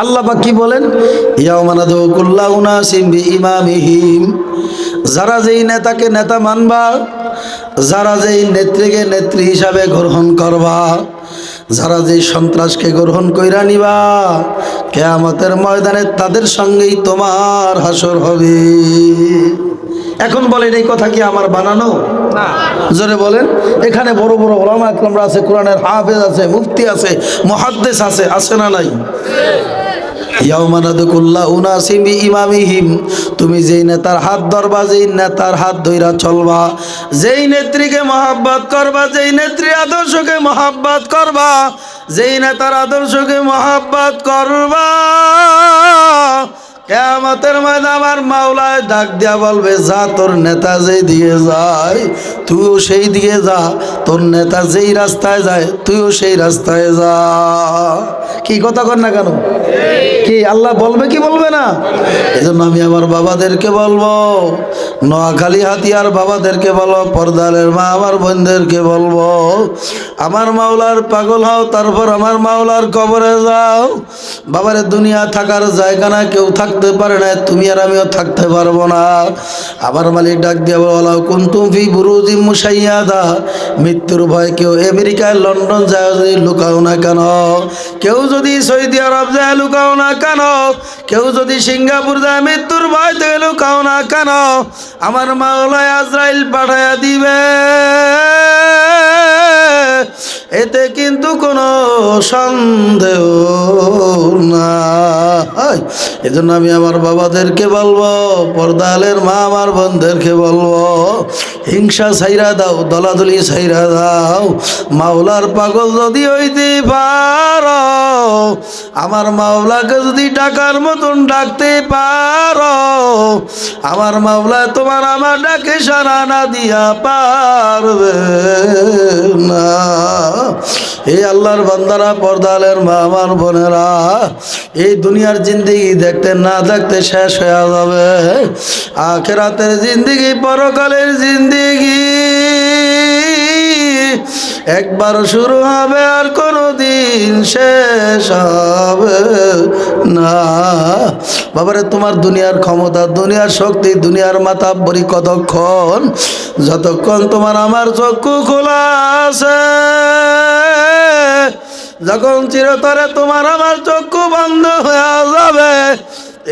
আল্লাহ কি বলেন? যারা যেই নেতাকে নেতা মানবা যারা যেই নেত্রীকে নেত্রী হিসাবে গ্রহণ করবা যারা যেই সন্ত্রাসকে গ্রহণ কইরা নিবা কেয়ামতের ময়দানে তাদের সঙ্গেই তোমার হাসর হবে। এখন বলেন এই কথা কি আমার বানানো? না। জোরে বলেন এখানে বড় বড় ওলামা আছে কোরআনের হাফেজ আছে মুফতি আছে মহাদ্দেশ আছে আছে না নাই? ইমামিহিম তুমি যেই নেতার হাত ধরবা, যেই নেতার হাত ধইরা চলবা, যেই নেত্রীকে মহাব্বত করবা, যেই নেত্রী আদর্শকে মহাব্বত করবা, যেই নেতার আদর্শকে মহাব্বত করবা। কেয়ামতের ময়দা আমার মাওলায় ডাক দিয়া বলবে, যা তোর নেতা যেই দিকে যায়, তুইও সেই দিকে যা। তোর নেতা যেই রাস্তায় যায়, তুইও সেই রাস্তায় যা। কি কথা কর না কেন? কি, আল্লাহ বলবে কি বলবে না? এজন্য আমি আমার বাবাদেরকে বলব, নোয়াখালী হাতিয়ার বাবাদেরকে বলো, পর্দালের মা আমার বোনদেরকে বলব, আমার মাওলার পাগল হও, তারপর আমার মাওলার কবরে যাও। বাবারে, দুনিয়া থাকার জায়গা না, কেউ থাকতে পারে না তুমি আর আমিও থাকতে পারব না। আমার মালিক ডাক দিয়ে বলো কুন্তুম ফি বুরুজি মুসাইয়াদা মৃত্যুর ভয় কেউ আমেরিকায়, লন্ডন যায় যদি লুকাও না কেন? কেউ যদি সৌদি আরব যায় লুকাও না কেন? কেউ যদি সিঙ্গাপুর যায় মৃত্যুর ভয় থেকে লুকাও না কেন? আমার মাওলায় আজরাইল পাঠাইয়া দিবে এতে কিন্তু কোনো সন্দেহ নাই। এজন্য আমি আমার বাবাদেরকে বলব, পর্দালের মা আমার বোনদেরকে বলব, হিংসা ছাইরা দাও, দলাদলি ছাইরা দাও। মাওলার পাগল যদি হইতে পারো, আমার মাওলাকে যদি ডাকার মতন ডাকতে পারো আমার মাওলা তোমার আমার ডাকে সারা না দিয়া পারবে না। এই আল্লাহর বান্দারা, পর্দালের মা, আমার বোনেরা, এই দুনিয়ার জিন্দিগি দেখতে না দেখতে শেষ হয়ে যাবে। আখেরাতের জিন্দিগি, পরকালের জিন্দিগি একবার শুরু হবে আর কোনো দিন শেষ হবে। বাবারে, তোমার দুনিয়ার ক্ষমতা, দুনিয়ার শক্তি, দুনিয়ার মাথা বরি কতক্ষণ? যতক্ষণ তোমার আমার চক্ষু খোলা আছে। যখন চিরতরে তোমার আমার চক্ষু বন্ধ হয়ে যাবে,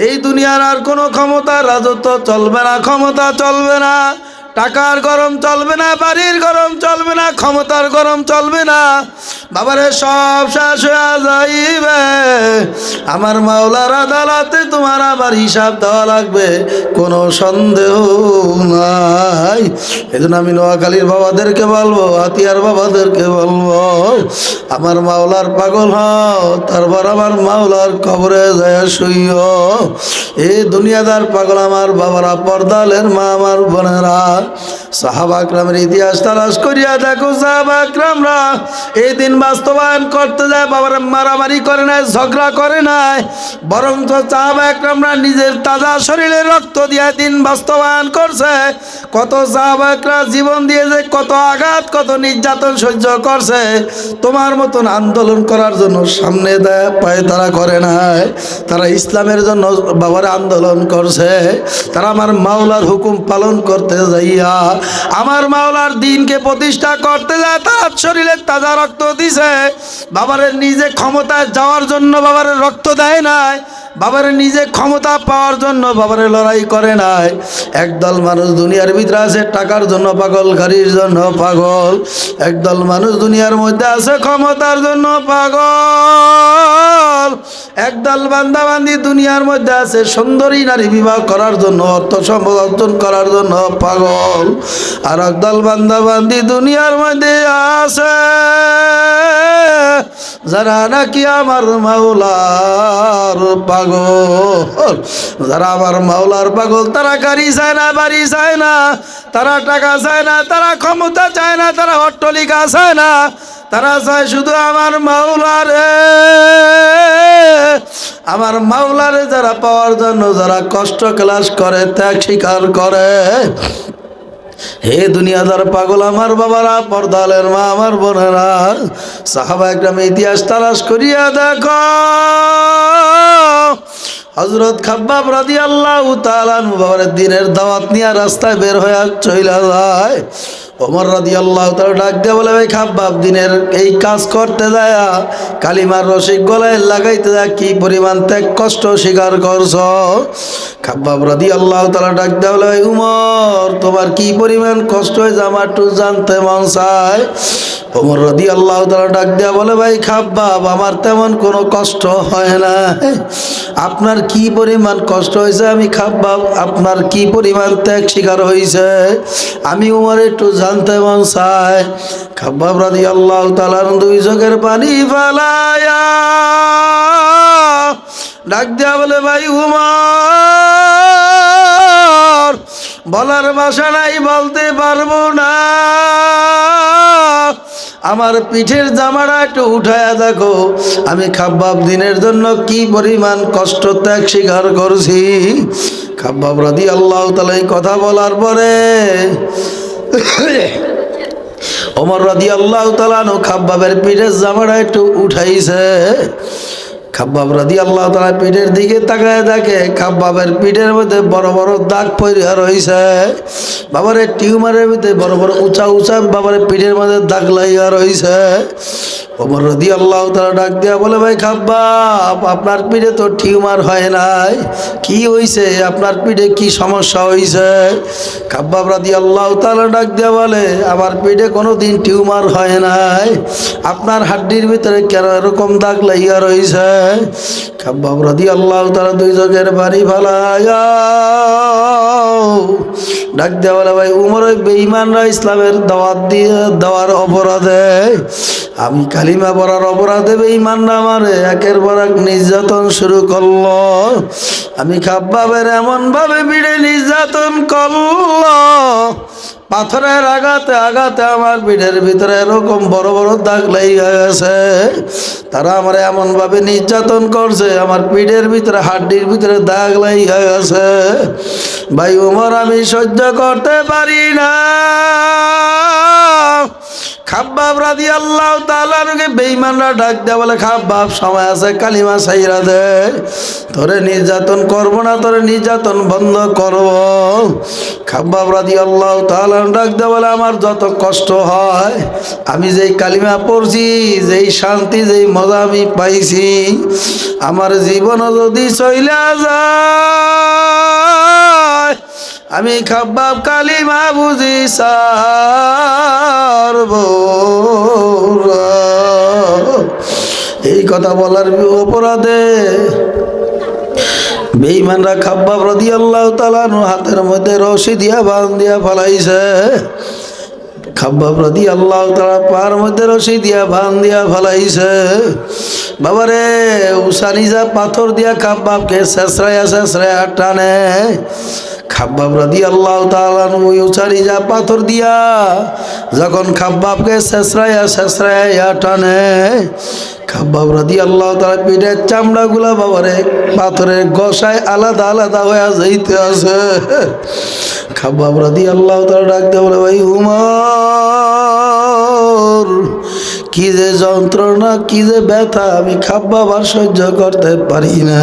এই দুনিয়ার আর কোনো ক্ষমতা, রাজত্ব চলবে না, ক্ষমতা চলবে না। টাকার গরম চলবে না, বাড়ির গরম চলবে না, ক্ষমতার গরম চলবে না। বাবারে, সব শেষ যাইবে। আমার মাওলার আদালতে তোমার আবার হিসাব দেওয়া লাগবে। কোনো সন্দেহ নাই। এজন্য আমি নোয়াখালীর বাবাদেরকে বলব, হাতিয়ার বাবাদেরকে বলব, আমার মাওলার পাগল হও, তারপর আমার মাওলার কবরে যায় শুইও। এই দুনিয়াদার পাগল আমার বাবারা, পর্দালের মা, আমার বোনেরা। সাহাবা আকরামের ইতিহাস তালাশ করিয়া দেখো, সাহাবা আকরামরা এই দিন বাস্তবায়ন করতে যায়, বাবার মারামারি করে নাই, ঝগড়া করে নাই বরং তো আকরামরা নিজের তাজা শরীরে রক্ত দিয়ে দিন বাস্তবায়ন করছে। কত সাহাবা একরাম জীবন দিয়েছে, কত আঘাত, কত নির্যাতন সহ্য করছে। তোমার মতন আন্দোলন করার জন্য সামনে দেয় পায়ে তারা করে নাই। তারা ইসলামের জন্য বাবার আন্দোলন করছে। তারা আমার মাওলার হুকুম পালন করতে যাইয়া আমার মাওলার দিনকে প্রতিষ্ঠা করতে যায়, তার শরীরে তাজা রক্ত দিছে। বাবারের নিজে ক্ষমতায় যাওয়ার জন্য বাবারের রক্ত দেয় নাই। বাবার নিজে ক্ষমতা পাওয়ার জন্য বাবারে লড়াই করে নাই। একদল মানুষ দুনিয়ার ভিতরে আছে, টাকার জন্য পাগল, গাড়ির জন্য পাগল। একদল মানুষ দুনিয়ার মধ্যে আছে, ক্ষমতার জন্য পাগল। একদল বান্দা বান্দি দুনিয়ার মধ্যে আছে, সুন্দরী নারী বিবাহ করার জন্য, অর্থ সম্পদ অর্জন করার জন্য পাগল। আর একদল বান্দা বান্দি দুনিয়ার মধ্যে আছে, যারা নাকি আমার মাওলার পাগল যারা আমার মাওলার পাগল, তারা গাড়ি চায় না, বাড়ি চায় না। তারা টাকা চায় না, তারা ক্ষমতা চায় না, তারা অট্টলিকা চায় না। তারা চায় শুধু আমার মাওলারে। আমার মাওলারে যারা পাওয়ার জন্য যারা কষ্ট ক্লাস করে, ত্যাগ স্বীকার করে। হে দুনিয়াদার পাগল আমার বাবারা, পর্দালের মা আমার বোনেরা সাহাবা একরাম ইতিহাস তালাশ করিয়া দেখো। হজরত খাব্বাব রাদি আল্লাহ তালানু বাবার দিনের দাওয়াত নিয়ে রাস্তায় বের হয়ে চইলা যায়। ওমর রাদি আল্লাহ তালা ডাক দিয়ে বলে ভাই খাব্বাব, দিনের এই কাজ করতে যায়, কালিমার রসিক গলায় লাগাইতে যায়, কি পরিমাণ ত্যাগ কষ্ট স্বীকার করছ? খাব্বাব রাদি আল্লাহ তালা ডাক দেওয়া বলে ভাই উমর তোমার কি পরিমাণ কষ্ট হয়েছে আমার একটু জানতে মন চায়। ওমর রদি আল্লাহ ডাক দেওয়া বলে, ভাই খাব্বাব আমার তেমন কোনো কষ্ট হয় না। আপনার কি পরিমাণ কষ্ট হয়েছে? আমি খাব্বাব আপনার কি পরিমাণ ত্যাগ শিকার হয়েছে? আমি উমর একটু জানতে মন চাই খাব্বাব রাদি আল্লাহ তালার দুই চোখের পানি ফালায়া ডাক দেওয়া বলে, ভাই উমর বলার ভাষা নাই, বলতে পারব না। আমার পিঠের জামাটা একটু উঠায়া দেখো। আমি খাব্বাব দিনের জন্য কি পরিমাণ কষ্ট ত্যাগ স্বীকার করছি? খাব্বাব রাদি আল্লাহ তালা কথা বলার পরে ওমর রাদি আল্লাহ তালানো খাব্বাবের পিঠের জামাটা একটু উঠাইছে। খাব্বাব রাদি আল্লাহ তালা পিঠের দিকে তাকায় দেখে, খাব্বাবের পিঠের মধ্যে বড় বড় দাগ পরিহার রয়েছে বাবারে, টিউমারের ভিতরে বড় বড় উঁচা উঁচা বাবারে পিঠের মধ্যে দাগ লাইয়া রয়েছে ওমর রদি আল্লাহ তালা ডাক দিয়া বলে, ভাই খাব্বাব, আপনার পিঠে তো টিউমার হয় নাই। কি হইছে? আপনার পিঠে কি সমস্যা হইছে? খাব্বাব রাদি আল্লাহ তালা ডাক দিয়া বলে, আমার পিঠে কোনো দিন টিউমার হয় নাই। আপনার হাড্ডির ভিতরে কেন এরকম দাগ লাইয়া রয়েছে খাব্বাব রাদি আল্লাহ তালা দুই চোখের বাড়ি ফালায়া ডাক দেওয়া বলে, ভাই, উমর ওই বেঈমানরা ইসলামের দাওয়াত দিয়ে দেওয়ার অপরাধে, আমি কালিমা পড়ার অপরাধে বেঈমানরা আমারে একের পর এক নির্যাতন শুরু করল। আমি খাব্বাবের এমন ভাবে ভিড়ে নির্যাতন করল পাথরের আঘাতে আঘাতে আমার পিঠের ভিতরে এরকম বড় বড় দাগ লেগে গেছে। তারা আমার এমনভাবে নির্যাতন করছে, আমার পিঠের ভিতরে, হাড্ডির ভিতরে দাগ লেগে গেছে। ভাই উমর, আমি সহ্য করতে পারি না। খাব্বাব রাদি আল্লাহ তালাকে বেইমানরা ডাক দেয় বলে, খাব্বাব, সময় আছে, কালিমা সাইরা দে। তোরে নির্যাতন করব না, তোরে নির্যাতন বন্ধ করব। খাব্বাব রাদি আল্লাহ তালান ডাক দেয় বলে, আমার যত কষ্ট হয়, আমি যেই কালিমা পড়ছি, যেই শান্তি, যেই মজা আমি পাইছি, আমার জীবন যদি চইলা যায় আমি খাব খাব্বাব কালিমা বুঝি সারব এই কথা বলার অপরাধে বেইমানরা খাব্বাব রদি আল্লাহ তালানু হাতের মধ্যে রশি দিয়া বান দিয়া ফলাইছে। খাব্বাব রদি আল্লাহ তালা পার মধ্যে রশি দিয়া ভান দিয়া ফলাইছে। বাবারে, উসানিজা পাথর দিয়া খাব্বাবকে শেষরায়া শেষরায়া টানে। খাব্বাব রাদি আল্লাহ তালান ওই উচারি যা পাথর দিয়া যখন খাব্বাবকে শেষরায়া শেষরায়া টানে, খাব্বাব রাদি আল্লাহ তালা পিঠের চামড়াগুলা বাবারে, পাথরের গসায় আলাদা আলাদা হয়ে যাইতে আছে। খাব্বাব রাদি আল্লাহ তালা ডাকতে বলে ভাই উমর, কি যে যন্ত্রণা, কি যে ব্যথা, আমি খাব্বাব আর সহ্য করতে পারি না।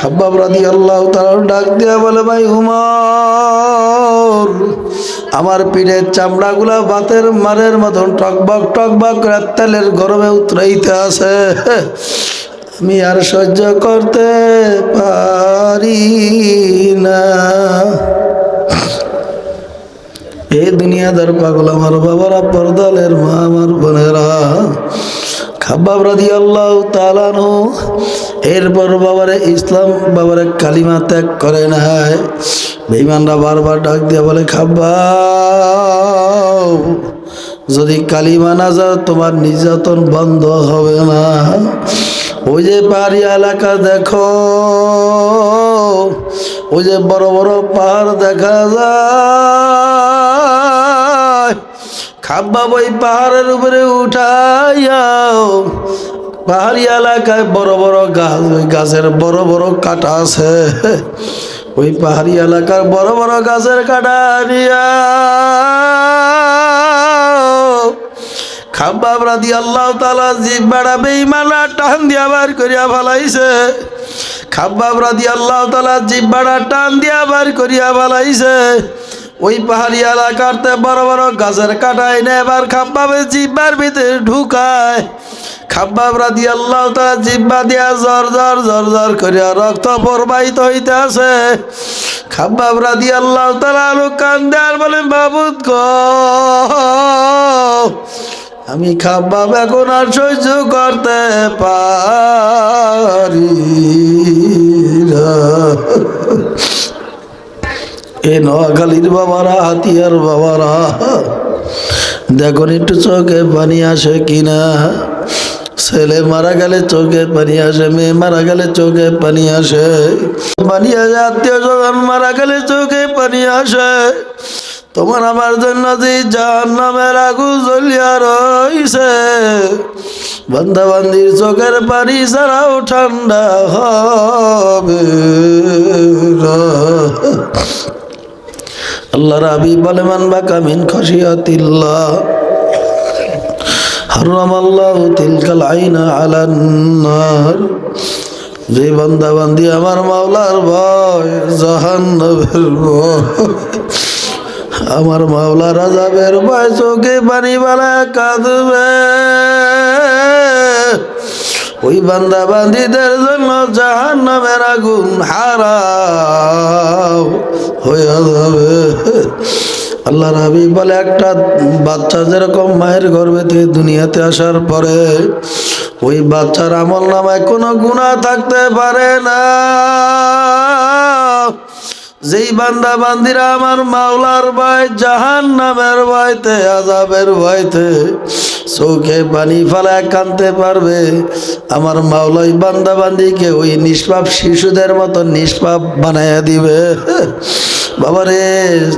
খাবাব রাদি আল্লাহ তার ডাক দিয়া বলে, ভাই হুমর আমার পিঠের চামড়াগুলা বাতের মারের মতন টকবক টকবক তেলের গরমে উতরাইতে আছে। আমি আর সহ্য করতে পারি না। এই দুনিয়াদার পাগল আমার বাবারা, পর্দালের মা, আমার বোনেরা খাবাব রাদি আল্লাহ তালানো এরপর বাবারে ইসলাম, বাবারে কালিমা ত্যাগ করে নাই বেইমানরা বারবার ডাক দিয়ে বলে খাব্বা যদি কালিমা না যাও, তোমার নির্যাতন বন্ধ হবে না। ওই যে পাহাড়ি এলাকা দেখো, ওই যে বড় বড় পাহাড় দেখা যায়। খাব্বা ওই পাহাড়ের উপরে উঠাইয়াও। পাহাড়ি এলাকায় বড় বড় গাছ, ওই গাছের বড় বড় কাটা আছে। ওই পাহাড়ি এলাকার বড় বড় গাছের কাটা নিয়া খাব্বাব আল্লাহ তালা জিব্বাড়া বেইমানা টান দিয়া বার করিয়া ফালাইছে। খাব্বাব রাদি আল্লাহ তালা জিব্বাড়া টান দিয়া বার করিয়া ফালাইছে। ওই পাহাড়ি এলাকারতে বড় বড় গাছের কাটাই নে এবার খাব্বাবে জিব্বার ভিতরে ঢুকায় খাব্বাব রাদি আল্লাহ তালা জিব্বা দিয়া জর জর জর জর করিয়া রক্ত প্রবাহিত হইতে আছে খাব্বাব রাদি আল্লাহ তালা আলু কান্দার বলে, বাবুদ গো, আমি খাব্বাব এখন আর সহ্য করতে পারি। এ নোয়াখালীর বাবারা, হাতিয়ার বাবারা, দেখুন একটু চোখে পানি আসে কিনা। ছেলে মারা গেলে চোখে পানি আসে, মেয়ে মারা গেলে চোখে পানি আসে। পানি আসে, আত্মীয় স্বজন মারা গেলে চোখে পানি আসে। তোমার আমার জন্য যে জাহান নামের আগুন জ্বলিয়া রইছে। বান্ধা বান্দির চোখের পানি ছাড়াও ঠান্ডা হবে। আল্লাহ রাবি বলে, মান বা কামিন খসিয়াতিল্লাহ হারাম আল্লাহ তিলকাল আইনা আলান্নার যে বান্দা বান্দি আমার মাওলার ভয়, জাহান্নামের ভয়। আমার মাওলা রাজাবের ভয়, চোখে পানি বালা কাঁদবে। ওই বান্দা বান্দিদের জন্য জাহান নামের আগুন হারাও। হয়ে যাবে। আল্লাহ রাবি বলে, একটা বাচ্চা যেরকম মায়ের থেকে দুনিয়াতে আসার পরে, ওই বাচ্চার আমল নামায় কোনো গুণা থাকতে পারে না। যেই বান্দা বান্দিরা আমার মাওলার ভাই জাহান নামের ভয়তে আজাবের ভয়তে চোখে পানি ফেলায় কানতে পারবে। আমার মাওলাই বান্দা বান্দিকে ওই নিষ্পাপ শিশুদের মতো নিষ্পাপ বানাইয়া দিবে। বাবা রে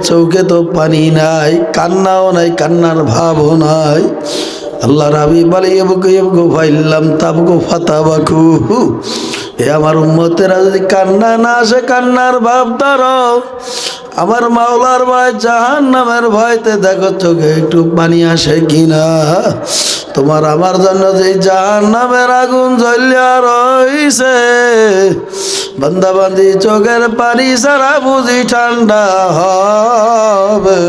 চৌকে তো পানি নাই, কান্নাও নাই, কান্নার ভাবও নাই। আল্লাহ রাবি বলে এবুকে এবুকু ভাইলাম তাবকু এ আমার উম্মতেরা যদি কান্না না আসে, কান্নার ভাব ধরো। আমার মাওলার ভয় জাহান নামের ভয়তে দেখো চোখে একটু পানি আসে কিনা? তোমার আমার জন্য যে জাহান নামের আগুন জ্বলিয়া রইছে, বান্দাবান্দি চোখের পানি সারা বুঝি ঠান্ডা হবে।